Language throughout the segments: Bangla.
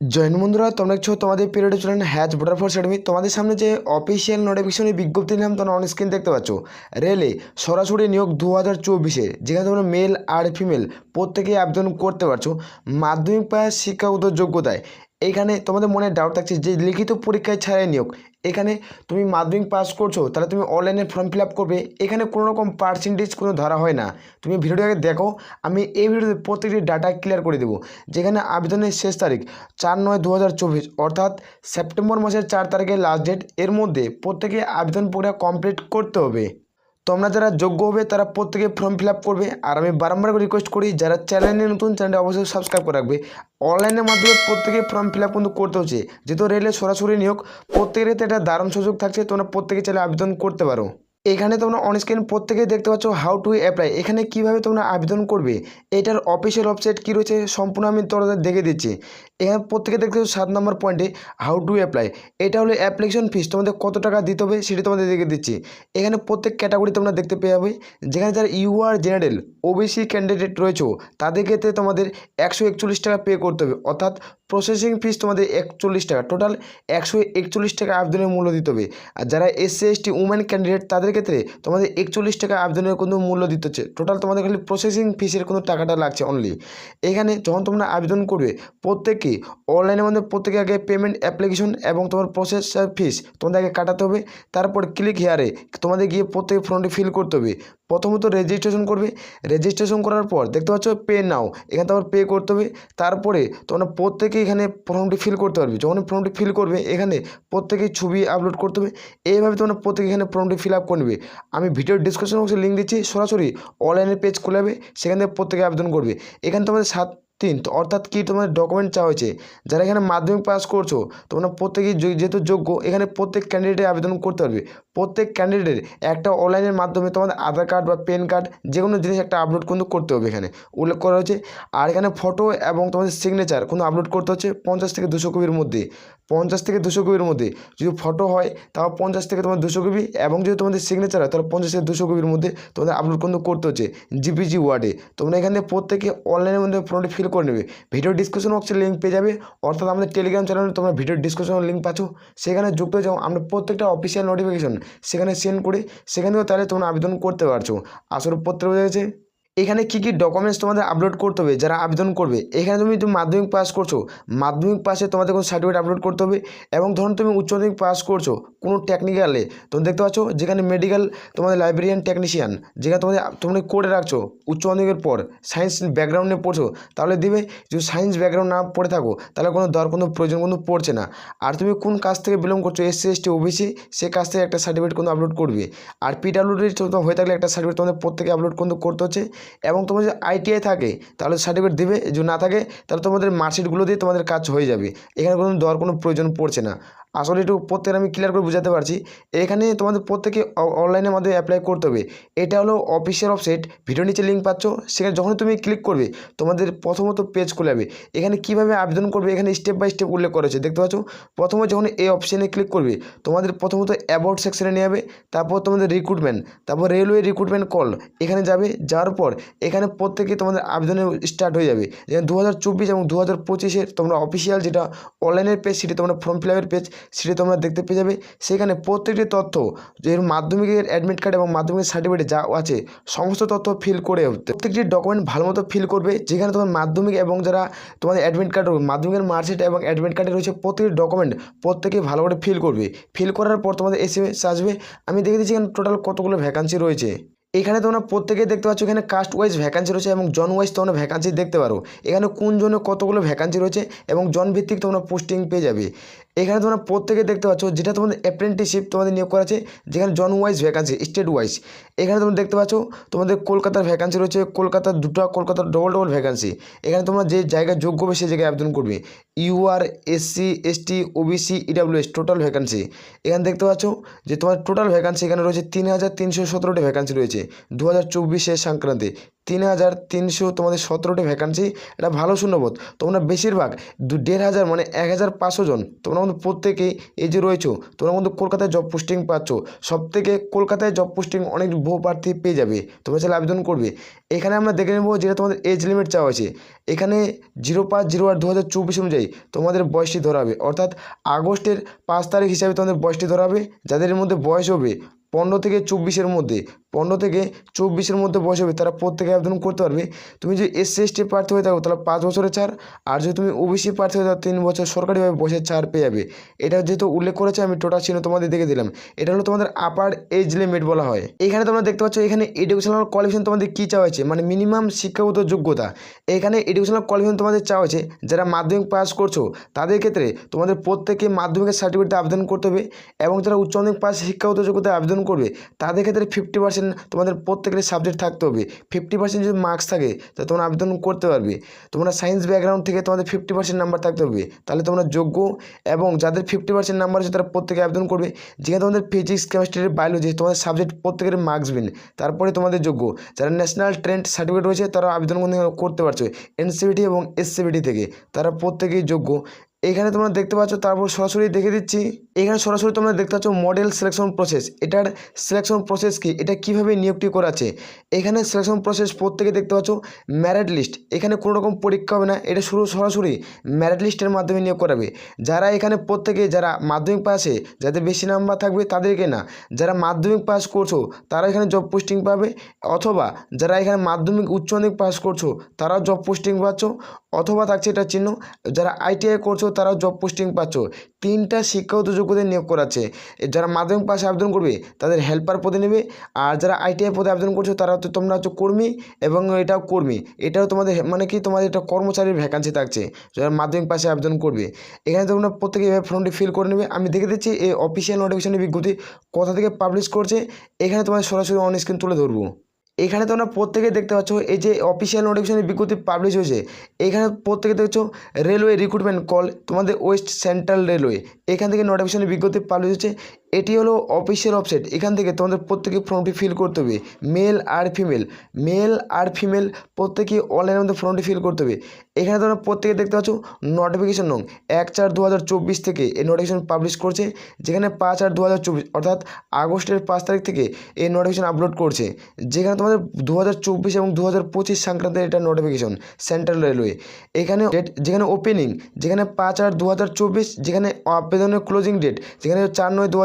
জয়েন বন্ধুরা, তোমরা দেখছ তোমাদের পিরিয়ডে চলেন হ্যাচ ভোটার ফোর্স একাডেমি তোমাদের সামনে যে অফিসিয়াল নোটিফিকেশনের বিজ্ঞপ্তি নিলাম তোমরা অন স্ক্রিন দেখতে পাচ্ছ। রেলে সরাসরি নিয়োগ দু হাজার চব্বিশে, যেখানে তোমরা মেল আর ফিমেল প্রত্যেকেই আবেদন করতে পারছ মাধ্যমিক পাস শিক্ষাগত যোগ্যতায়। এখানে তোমাদের মনে ডাউট থাকছে যে লিখিত পরীক্ষায় ছাড়াই নিয়োগ। এখানে তুমি মাধ্যমিক পাস করছ, তাহলে তুমি অনলাইনে ফর্ম ফিল করবে। এখানে কোনো রকম পার্সেন্টেজ কোনো ধরা হয় না। তুমি ভিডিওটাকে দেখো, আমি এই ভিডিওতে প্রত্যেকটি ডাটা ক্লিয়ার করে দেবো। যেখানে আবেদনের শেষ তারিখ চার নয় দু অর্থাৎ সেপ্টেম্বর মাসের চার তারিখের লাস্ট ডেট এর মধ্যে প্রত্যেকে আবেদন প্রক্রিয়া কমপ্লিট করতে হবে। তোমরা যারা যোগ্য হবে, তারা প্রত্যেকে ফর্ম ফিল করবে। আর আমি বারবার করে রিকোয়েস্ট করি, যারা চ্যানেলে নতুন চ্যানেলটা অবশ্যই সাবস্ক্রাইব করে রাখবে। অনলাইনের মাধ্যমে প্রত্যেকে ফর্ম ফিল কিন্তু করতে হচ্ছে। যেহেতু রেলে সরাসরি নিয়োগ, প্রত্যেকের একটা দারুণ সুযোগ থাকছে, তোমরা প্রত্যেকে চ্যানেলে আবেদন করতে পারো। এখানে তোমরা অন স্ক্রিন প্রত্যেকেই দেখতে পাচ্ছ হাউ টু অ্যাপ্লাই এখানে কীভাবে তোমরা আবেদন করবে, এটার অফিসিয়াল ওয়েবসাইট কী রয়েছে, সম্পূর্ণ আমি তোমাদের দেখে দিচ্ছি। এখানে প্রত্যেকে দেখতে সাত নম্বর পয়েন্টে হাউ টু অ্যাপ্লাই এটা হলো অ্যাপ্লিকেশন ফিস তোমাদের কত টাকা দিতে হবে সেটা তোমাদের দেখে দিচ্ছি। এখানে প্রত্যেক ক্যাটাগরি তোমরা দেখতে পেয়ে যাবে, যেখানে যারা ইউআর জেনারেল ওবিসি ক্যান্ডিডেট রয়েছে, তাদের ক্ষেত্রে তোমাদের একশো একচল্লিশ টাকা পে করতে হবে। অর্থাৎ প্রসেসিং ফিস তোমাদের একচল্লিশ টাকা টোটাল একশো একচল্লিশ টাকা আবেদনের মূল্য দিতে হবে। আর যারা এসসি এসটি উমেন ক্যান্ডিডেট তাদের ক্ষেত্রে তোমাদের একচল্লিশ টাকা আবেদনের কোনো মূল্য দিতে হচ্ছে। টোটাল তোমাদের খালি প্রসেসিং ফিসের কোনো টাকাটা লাগছে অনলি এখানে যখন তোমরা আবেদন করবে প্রত্যেকে অনলাইনের মধ্যে প্রত্যেকে আগে পেমেন্ট অ্যাপ্লিকেশন এবং তোমার প্রসেস ফিস তোমাদের আগে কাটাতে হবে। তারপর ক্লিক হেয়ারে তোমাদের গিয়ে প্রত্যেকে ফর্মটি ফিল করতে হবে। প্রথমত রেজিস্ট্রেশন করবে। রেজিস্ট্রেশন করার পর দেখতে পাচ্ছ পে নাও এখানে তোমার পে করতে হবে। তারপরে তোমরা প্রত্যেকে এখানে ফর্মটি ফিল করতে পারবে। যখন ফর্মটি ফিল করবে, এখানে প্রত্যেকেই ছবি আপলোড করতে হবে। এইভাবে তোমরা প্রত্যেকে এখানে ফর্মটি ফিল আপ করবে আমি ভিডিওর ডিসক্রিপশন বক্সে লিঙ্ক দিচ্ছি। সরাসরি অনলাইনের পেজ খুলে সেখান থেকে প্রত্যেকে আবেদন করবে। এখানে তোমাদের সাত তিন অর্থাৎ কি তোমাদের ডকুমেন্ট চাওয়া হয়েছে? যারা এখানে মাধ্যমিক পাস করছ, তোমরা প্রত্যেকেই যেহেতু যোগ্য, এখানে প্রত্যেক ক্যান্ডিডেটে আবেদন করতে পারবে। প্রত্যেক ক্যান্ডিডেটের একটা অনলাইনের মাধ্যমে তোমাদের আধার কার্ড বা প্যান কার্ড যে কোনো জিনিস একটা আপলোড কিন্তু করতে হবে এখানে। উল্লেখ করা হয়েছে, আর এখানে ফটো এবং তোমাদের সিগনেচার কোনো আপলোড করতে হচ্ছে পঞ্চাশ থেকে দুশো কপির মধ্যে। পঞ্চাশ থেকে দুশো কপির মধ্যে। যদি ফটো হয়, তাও পঞ্চাশ থেকে তোমার দুশো কপি এবং যদি তোমাদের সিগনেচার হয়, তাহলে পঞ্চাশ থেকে দুশো কপির মধ্যে তোমাদের আপলোড কিন্তু করতে হচ্ছে জিপিজি ওয়ার্ডে তোমরা এখানে প্রত্যেকে অনলাইনের মধ্যে ফর্মটি ফিল করে নেবে। ভিডিও ডিসক্রিপশন বক্সে লিঙ্ক পেয়ে যাবে, অর্থাৎ আমাদের টেলিগ্রাম চ্যানেলে তোমরা ভিডিও ডিসক্রিপশন লিঙ্ক পাচ্ছ। সেখানে যুক্ত হয়ে যাও, আমরা প্রত্যেকটা অফিসিয়াল নোটিফিকেশন সেখানে সেন্ড করে সেখানেও তাহলে তোমরা আবেদন করতে পারছ। আসল পত্র বোঝা গেছে এখানে কী কী ডকুমেন্টস তোমাদের আপলোড করতে হবে, যারা আবেদন করবে? এখানে তুমি তুমি মাধ্যমিক পাস করছ, মাধ্যমিক পাসে তোমাদের কোনো সার্টিফিকেট আপলোড করতে হবে এবং ধরুন তুমি উচ্চ মাধ্যমিক পাস করছ, কোনো টেকনিক্যালে তুমি দেখতে পাচ্ছ যেখানে মেডিকেল তোমাদের লাইব্রেরিয়ান টেকনিশিয়ান যেখানে তোমাদের, তোমরা করে রাখছো, উচ্চ মাধ্যমিকের পর সায়েন্স ব্যাকগ্রাউন্ড পড়ছো, তাহলে দিবে যদি সায়েন্স ব্যাকগ্রাউন্ড না পড়ে থাকো, তাহলে কোনো দর, কোনো প্রয়োজন কিন্তু পড়ছে না। আর তুমি কোন কাজ থেকে বিলং করছ এসসি এসটি ওবিসি সে কাজ থেকে একটা সার্টিফিকেট কিন্তু আপলোড করবে। আর পিডাব্লিউডির হয়ে থাকলে একটা সার্টিফিকেট তোমাদের প্রত্যেকে আপলোড কিন্তু করতে হচ্ছে। এবং তোমার যদি আইটিআই থাকে, তাহলে সার্টিফিকেট দেবে, যদি না থাকে, তাহলে তোমাদের মার্কশিটগুলো দিয়ে তোমাদের কাজ হয়ে যাবে। এখানে কোনো দেওয়ার কোনো প্রয়োজন পড়ছে না। আসলে একটু প্রত্যেকে আমি ক্লিয়ার করে বোঝাতে পারছি। এখানে তোমাদের প্রত্যেকে অনলাইনের মাধ্যমে অ্যাপ্লাই করতে হবে। এটা হলো অফিসিয়াল ওয়েবসাইট ভিডিও নিচে লিঙ্ক পাচ্ছ। সেখানে যখন তুমি ক্লিক করবে, তোমাদের প্রথমত পেজ খুলে যাবে। এখানে কীভাবে আবেদন করবে, এখানে স্টেপ বাই স্টেপ উল্লেখ করেছে দেখতে পাচ্ছ? প্রথমে যখন এই অপশানে ক্লিক করবে, তোমাদের প্রথমত অ্যাবাউট সেকশনে নিয়ে যাবে, তারপর তোমাদের রিক্রুটমেন্ট তারপর রেলওয়ে রিক্রুটমেন্ট কল এখানে যাবে। যাওয়ার পর এখানে প্রত্যেকে তোমাদের আবেদনের স্টার্ট হয়ে যাবে। যেমন দু হাজার চব্বিশ এবং দু হাজার তোমরা অফিসিয়াল যেটা অনলাইনের পেজ সেটি তোমরা ফর্ম ফিল আপের পেজ সেটি তোমরা দেখতে পেয়ে যাবে। সেখানে প্রত্যেকটি তথ্য, যে মাধ্যমিকের অ্যাডমিট কার্ড এবং মাধ্যমিকের সার্টিফিকেট যা আছে, সমস্ত তথ্য ফিল করে প্রত্যেকটি ডকুমেন্ট ভালো মতো ফিল করবে, যেখানে তোমার মাধ্যমিক এবং যারা তোমাদের অ্যাডমিট কার্ড মাধ্যমিকের মার্কশিট এবং অ্যাডমিট কার্ডে রয়েছে, প্রত্যেকটি ডকুমেন্ট প্রত্যেকে ভালো করে ফিল করবে। ফিল করার পর তোমাদের এস এম আসবে। আমি দেখে দিচ্ছি এখানে টোটাল কতগুলো ভ্যাকান্সি রয়েছে। এখানে তোমরা প্রত্যেকে দেখতে পাচ্ছ, এখানে কাস্ট ওয়াইজ ভ্যাকান্সি রয়েছে এবং জন ওয়াইজ তোমরা ভ্যাকান্সি দেখতে পারো। এখানে কোন জনে কতগুলো ভ্যাকান্সি রয়েছে এবং জন ভিত্তিক তোমরা পোস্টিং পেয়ে যাবে। এখানে তোমরা প্রত্যেকে দেখতে পাচ্ছ যেটা তোমাদের অ্যাপ্রেন্টিসশিপ তোমাদের নিয়োগ করা আছে, যেখানে zone wise vacancy state wise এখানে তোমরা দেখতে পাচ্ছ তোমাদের কলকাতার ভ্যাকান্সি রয়েছে, কলকাতার দুটো, কলকাতার ডবল ডবল ভ্যাকান্সি এখানে তোমরা যে জায়গায় যোগ্য হবে সেই জায়গায় আবেদন করবে। UR SC ST OBC EWS total vacancy এখানে দেখতে পাচ্ছ যে তোমার টোটাল ভ্যাকান্সি এখানে রয়েছে তিন হাজার তিনশো সতেরোটি ভ্যাকান্সি রয়েছে, দু হাজার চব্বিশের সংক্রান্তি। তিন হাজার তিনশো তোমাদের সতেরোটি ভ্যাকান্সি এটা ভালো শূন্যপদ। তোমরা বেশিরভাগ দু দেড় হাজার মানে এক হাজার পাঁচশো জন। তোমরা কিন্তু প্রত্যেকেই এই যে রয়েছো, তোমরা কিন্তু কলকাতায় জব পোস্টিং পাচ্ছ। সব থেকে কলকাতায় জব পোস্টিং অনেক বহু প্রার্থী পেয়ে যাবে। তোমরা চাইলে আবেদন করবে। এখানে আমরা দেখে নেব যেটা তোমাদের এজ লিমিট চাওয়া হয়েছে। এখানে জিরো পাঁচ জিরো আট দু হাজার চব্বিশ অনুযায়ী তোমাদের বয়সটি ধরা হবে। অর্থাৎ আগস্টের পাঁচ তারিখ হিসাবে তোমাদের বয়সটি ধরা হবে। যাদের মধ্যে বয়স হবে পনেরো থেকে চব্বিশের মধ্যে। পনেরো থেকে চব্বিশের মধ্যে বয়স হবে, তারা প্রত্যেকে আবেদন করতে পারবে। তুমি যদি এসসি এসটি প্রার্থী হয়ে থাকো, তাহলে পাঁচ বছরের ছাড়। আর যদি তুমি ওবিসি প্রার্থী হয়ে থাকো, তিন বছর সরকারিভাবে বয়সের ছাড় পেয়ে যাবে। এটা যেহেতু উল্লেখ করেছে, আমি টোটাল চিহ্ন তোমাদের দেখে দিলাম। এটা হলো তোমাদের আপার এজ লিমিট বলা হয়। এখানে তোমরা দেখতে পাচ্ছ, এখানে এডুকেশনাল কোয়ালিফিকেশন তোমাদের কী চাওয়া হয়েছে? মানে মিনিমাম শিক্ষাগত যোগ্যতা। এখানে এডুকেশনাল কোয়ালিফিকেশন তোমাদের চাওয়া হয়েছে, যারা মাধ্যমিক পাস করছ, তাদের ক্ষেত্রে তোমাদের প্রত্যেকে মাধ্যমিকের সার্টিফিকেটে আবেদন করতে হবে এবং যারা উচ্চ মাধ্যমিক পাস শিক্ষাগত যোগ্যতায় আবেদন করবে, তাদের ক্ষেত্রে ফিফটি পার্সেন্ট তোমাদের প্রত্যেকের সাবজেক্ট থাকতে হবে। ফিফটি পার্সেন্ট যদি মার্কস থাকে তাহলে তোমরা আবেদন করতে পারবে। তোমরা সায়েন্স ব্যাকগ্রাউন্ড থেকে তোমাদের ফিফটি পার্সেন্ট নাম্বার থাকতে হবে। তাহলে তোমরা যোগ্য এবং যাদের ফিফটি পার্সেন্ট নাম্বার আছে, তারা প্রত্যেকে আবেদন করবে। যেখানে তোমাদের ফিজিক্স কেমিস্ট্রি বায়োলজি তোমাদের সাবজেক্ট প্রত্যেকের মার্কস বিন তারপরে তোমাদের যোগ্য। যারা ন্যাশনাল ট্রেন্ড সার্টিফিকেট রয়েছে তারা আবেদন করতে পারছ। এনসিবিটি এবং এসসিবিটি থেকে। তারা প্রত্যেকেই যোগ্য। এখানে তোমরা দেখতে পাচ্ছ, তারপর সরাসরি দেখে দিচ্ছি। এখানে সরাসরি তোমরা দেখতে পাচ্ছ মডেল সিলেকশন প্রসেস এটার সিলেকশন প্রসেস কি? এটা কীভাবে নিয়োগটি করাচ্ছে? এখানে সিলেকশন প্রসেস প্রত্যেকে দেখতে পাচ্ছ ম্যারিট লিস্ট এখানে কোনো রকম পরীক্ষা হবে না, এটা শুরু সরাসরি ম্যারিট লিস্টের মাধ্যমে নিয়োগ করাবে। যারা এখানে প্রত্যেকে, যারা মাধ্যমিক পাশে যাদের বেশি নাম্বার থাকবে তাদেরকে না। যারা মাধ্যমিক পাস করছ, তারা এখানে জব পোস্টিং পাবে। অথবা যারা এখানে মাধ্যমিক, উচ্চ মাধ্যমিক পাস করছ, তারাও জব পোস্টিং পাচ্ছ। অথবা থাকছে এটা চিহ্ন, যারা আইটিআই করছ তারাও জব পোস্টিং পাচ্ছ। তিনটা শিক্ষাগত যোগ্যতায় নিয়োগ করাচ্ছে। যারা মাধ্যমিক পাশে আবেদন করবে, তাদের হেল্পার পদে নেবে। আর যারা আইটিআই পদে আবেদন করছ তারা তো তোমরা হচ্ছে কর্মী এবং এটাও কর্মী। এটাও তোমাদের মানে কি তোমাদের এটা কর্মচারীর ভ্যাকান্সি থাকছে, যারা মাধ্যমিক পাশে আবেদন করবে। এখানে তোমরা প্রত্যেকে এভাবে ফর্মটি ফিল করে নেবে। আমি দেখে দিচ্ছি, এই অফিসিয়াল নোটিফিকেশনের বিজ্ঞপ্তি কোথা থেকে পাবলিশ করছে, এখানে তোমাদের সরাসরি অন স্ক্রিন তুলে ধরবো। এখানে তোমরা প্রত্যেকে দেখতে পাচ্ছ এই যে অফিসিয়াল নোটিফিকেশনের বিজ্ঞপ্তি পাবলিশ হয়েছে। এখানে প্রত্যেকে দেখছ রেলওয়ে রিক্রুটমেন্ট কল তোমাদের ওয়েস্ট সেন্ট্রাল রেলওয়ে এখান থেকে নোটিফিকেশনের বিজ্ঞপ্তি পাবলিশ হচ্ছে। এটি হলো অফিসিয়াল ওয়েবসাইট এখান থেকে তোমাদের প্রত্যেকে ফর্মটি ফিল করতে হবে। মেল আর ফিমেল মেল আর ফিমেল প্রত্যেকে অনলাইনের মধ্যে ফর্মটি ফিল করতে হবে। এখানে তোমরা প্রত্যেকে দেখতে পাচ্ছ নোটিফিকেশন নং এক চার দু থেকে এই নোটিফিকেশন পাবলিশ করছে, যেখানে পাঁচ আট দু অর্থাৎ আগস্টের পাঁচ তারিখ থেকে এই নোটিফিকেশন আপলোড করছে। যেখানে তোমাদের দু হাজার চব্বিশ এবং দু হাজার পঁচিশ সংক্রান্ত এটা নোটিফিকেশন সেন্ট্রাল রেলওয়ে এখানে ডেট যেখানে ওপেনিং যেখানে পাঁচ আট দু যেখানে আবেদনের ক্লোজিং ডেট যেখানে চার নয় দু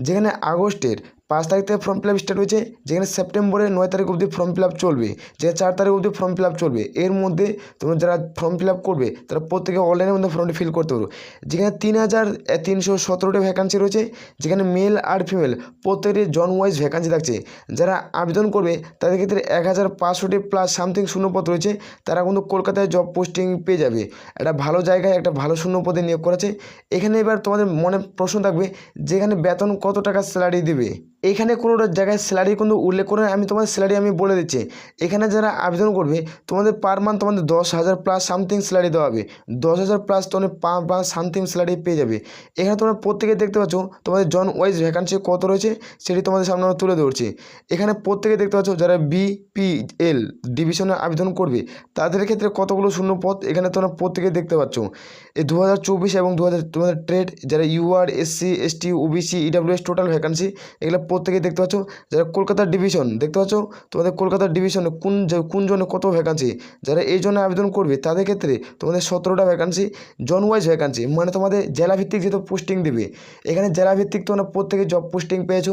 যেখানে আগস্টের পাঁচ তারিখ থেকে ফর্ম ফিল আপ স্টার্ট হয়েছে, যেখানে সেপ্টেম্বরের নয় তারিখ অবধি ফর্ম ফিল আপ চলবে যে চার তারিখ অবধি ফর্ম ফিল আপ চলবে। এর মধ্যে তোমরা যারা ফর্ম ফিল আপ করবে, তারা প্রত্যেকে অনলাইনের মধ্যে ফর্মটি ফিল করতে পারো। যেখানে তিন হাজার তিনশো সতেরোটি ভ্যাকান্সি রয়েছে, যেখানে মেল আর ফিমেল প্রত্যেকটি জন ওয়াইজ ভ্যাকান্সি থাকছে। যারা আবেদন করবে, তাদের ক্ষেত্রে এক হাজার পাঁচশোটি প্লাস সামথিং শূন্যপদ রয়েছে, তারা কিন্তু কলকাতায় জব পোস্টিং পেয়ে যাবে। একটা ভালো জায়গায় একটা ভালো শূন্যপদে নিয়োগ করেছে এখানে এবার তোমাদের মনে প্রশ্ন থাকবে, যেখানে বেতন কত টাকা স্যালারি দেবে? এখানে কোনো জায়গায় স্যালারি কিন্তু উল্লেখ করে আমি তোমাদের স্যালারি আমি বলে দিচ্ছি। এখানে যারা আবেদন করবে, তোমাদের পার মান্থ তোমাদের দশ হাজার প্লাস সামথিং স্যালারি দেওয়া হবে। দশ হাজার প্লাস তোমাদের পার মান্থ সামথিং স্যালারি পেয়ে যাবে। এখানে তোমরা প্রত্যেকে দেখতে পাচ্ছ, তোমাদের জন ওয়াইজ ভ্যাকান্সি কত রয়েছে, সেটি তোমাদের সামনে আমরা তুলে ধরছি। এখানে প্রত্যেকে দেখতে পাচ্ছ, যারা বিপিএল ডিভিশনে আবেদন করবে, তাদের ক্ষেত্রে কতগুলো শূন্য পথ এখানে তোমরা প্রত্যেকে দেখতে পাচ্ছ। দু হাজার চব্বিশ এবং দু হাজার তোমাদের ট্রেড যারা UR SC ST OBC EWS total vacancy এগুলো প্রত্যেকে দেখতে পাচ্ছ। যারা কলকাতার ডিভিশন দেখতে পাচ্ছ? তোমাদের কলকাতার ডিভিশনে কোন কোন জনে কত ভ্যাকান্সি যারা এই জন্য আবেদন করবে, তাদের ক্ষেত্রে তোমাদের সতেরোটা ভ্যাকান্সি জন ওয়াইজ ভ্যাকান্সি মানে তোমাদের জেলাভিত্তিক যেহেতু পোস্টিং দেবে, এখানে জেলাভিত্তিক তোমরা প্রত্যেকে জব পোস্টিং পেয়েছ।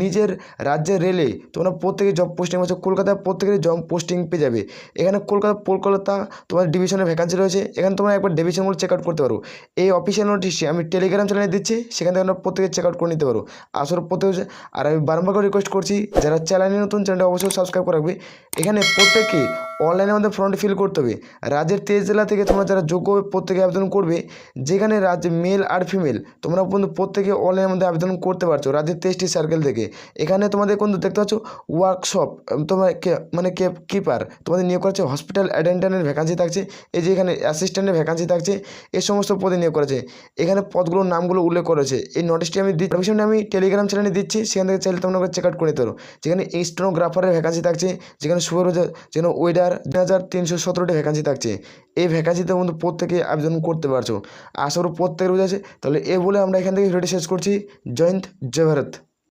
নিজের রাজ্যের রেলে তোমরা প্রত্যেকে জব পোস্টিং পেয়েছ কলকাতায় প্রত্যেকের জব পোস্টিং পেয়ে যাবে। এখানে কলকাতা কলকাতা তোমার ডিভিশনে ভ্যাকান্সি রয়েছে। এখানে তোমরা একবার ডিভিশনগুলো চেক আউট করতে পারো এই অফিসিয়াল নোটিশটি আমি টেলিগ্রাম চ্যানেলে দিচ্ছি, সেখান থেকে আমরা প্রত্যেকে চেক আউট করে নিতে পারো। আসলে প্রত্যেকে আর আমি বারবার করে রিকোয়েস্ট করছি, যারা চ্যানেলে নতুন চ্যানেলটা অবশ্যই সাবস্ক্রাইব করে রাখবে। এখানে প্রত্যেককে অনলাইনের মধ্যে ফর্মটি ফিল করতে হবে। রাজ্যের তেইশ জেলা থেকে তোমরা যারা যোগ্য প্রত্যেকে আবেদন করবে, যেখানে রাজ্যে মেল আর ফিমেল তোমরা কিন্তু প্রত্যেকে অনলাইনের মধ্যে আবেদন করতে পারছ, রাজ্যের তেইশটি সার্কেল থেকে। এখানে তোমাদের কিন্তু দেখতে পাচ্ছ ওয়ার্কশপ তোমার মানে কে কিপার তোমাদের নিয়োগ করা হচ্ছে। হসপিটাল অ্যাটেন্ডেন্টের ভ্যাকান্সি থাকছে। এই যে এখানে অ্যাসিস্ট্যান্টের ভ্যাকান্সি থাকছে। এই সমস্ত পদে নিয়োগ করেছে। এখানে পদগুলোর নামগুলো উল্লেখ করেছে। এই নোটিশটি আমি দিচ্ছি। আমি টেলিগ্রাম চ্যানেলে দিচ্ছি। সেখান থেকে চাইলে তোমরা চেক আউট করে নিতে পারো। যেখানে স্টেনোগ্রাফারের ভ্যাকান্সি থাকছে। যেখানে সুপারভাইজার যেন ওয়েডার দুই হাজার তিনশো সতেরোটি ভ্যাকান্সি থাকছে। এই ভ্যাকান্সিতে কিন্তু প্রত্যেকে আবেদন করতে পারছ। আশা করি প্রত্যেকের বুঝে আছে তাহলে এ বলে আমরা এখান থেকে ভিডিওটি শেষ করছি। জয়ন্ত জয় ভারত।